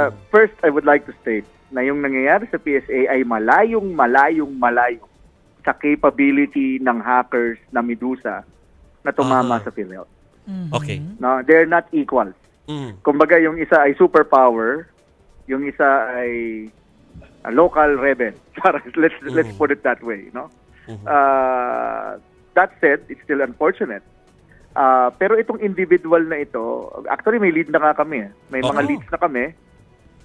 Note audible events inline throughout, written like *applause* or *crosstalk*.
Uh, first, I would like to state na yung nangyayari sa PSA ay malayong, malayong, malayo sa capability ng hackers na Medusa na tumama Ah. sa PhilHealth. Okay. No, they're not equal. Mm. Kumbaga, yung isa ay superpower, yung isa ay a local rebel. *laughs* Para let's let's Mhm. put it that way, no? Mhm. Uh, that said, it's still unfortunate. Uh, pero itong individual na ito, actually may lead na nga kami. eh. May mga Oo. leads na kami.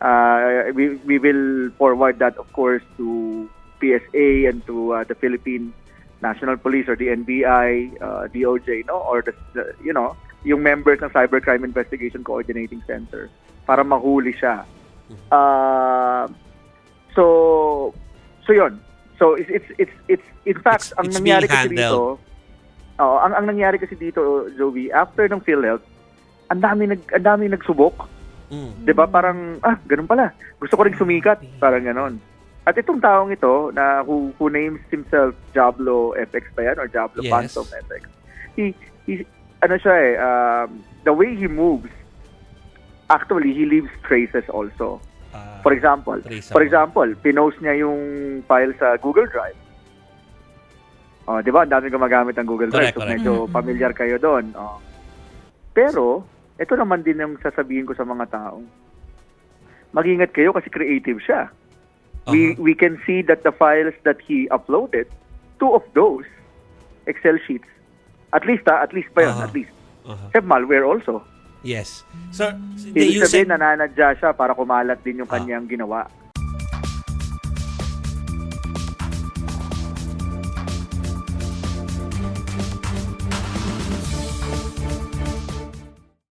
Uh, we, we will forward that, of course, to PSA and to uh, the Philippine National Police or the NBI, uh, DOJ, no? Or the, the- you know, yung members ng Cybercrime Investigation Coordinating Center para mahuli siya. Uh, so so yun. So it's it's it's, it's in fact It's- ang it's nangyari kasi dito, Oo, ang ang nangyari kasi dito, Joey, after ng PhilHealth, ang dami nag ang dami nagsubok, Mm. 'di ba? Parang ah, ganun pala. Gusto ko ring sumikat, parang ganon. At itong taong ito na who, who names himself Diablo FX ba yan or Diablo Yes. Phantom FX. He, he ano siya eh, um, the way he moves, actually he leaves traces also. Ah, For example, traceable. for example, pinost niya yung file sa Google Drive. Oh, 'di ba? Ang dami gumagamit ng Google Drive. Correct, So correct. medyo Mm, mm. familiar kayo doon. Oh. Pero ito naman din yung sasabihin ko sa mga tao. Mag-ingat kayo kasi creative siya. We Aha. we can see that the files that he uploaded, two of those Excel sheets. At least ah, at least pa yun, Aha. at least. Aha. Have malware also. Yes. So, Ibig you sabihin, nananadya siya para kumalat din yung kanyang ginawa.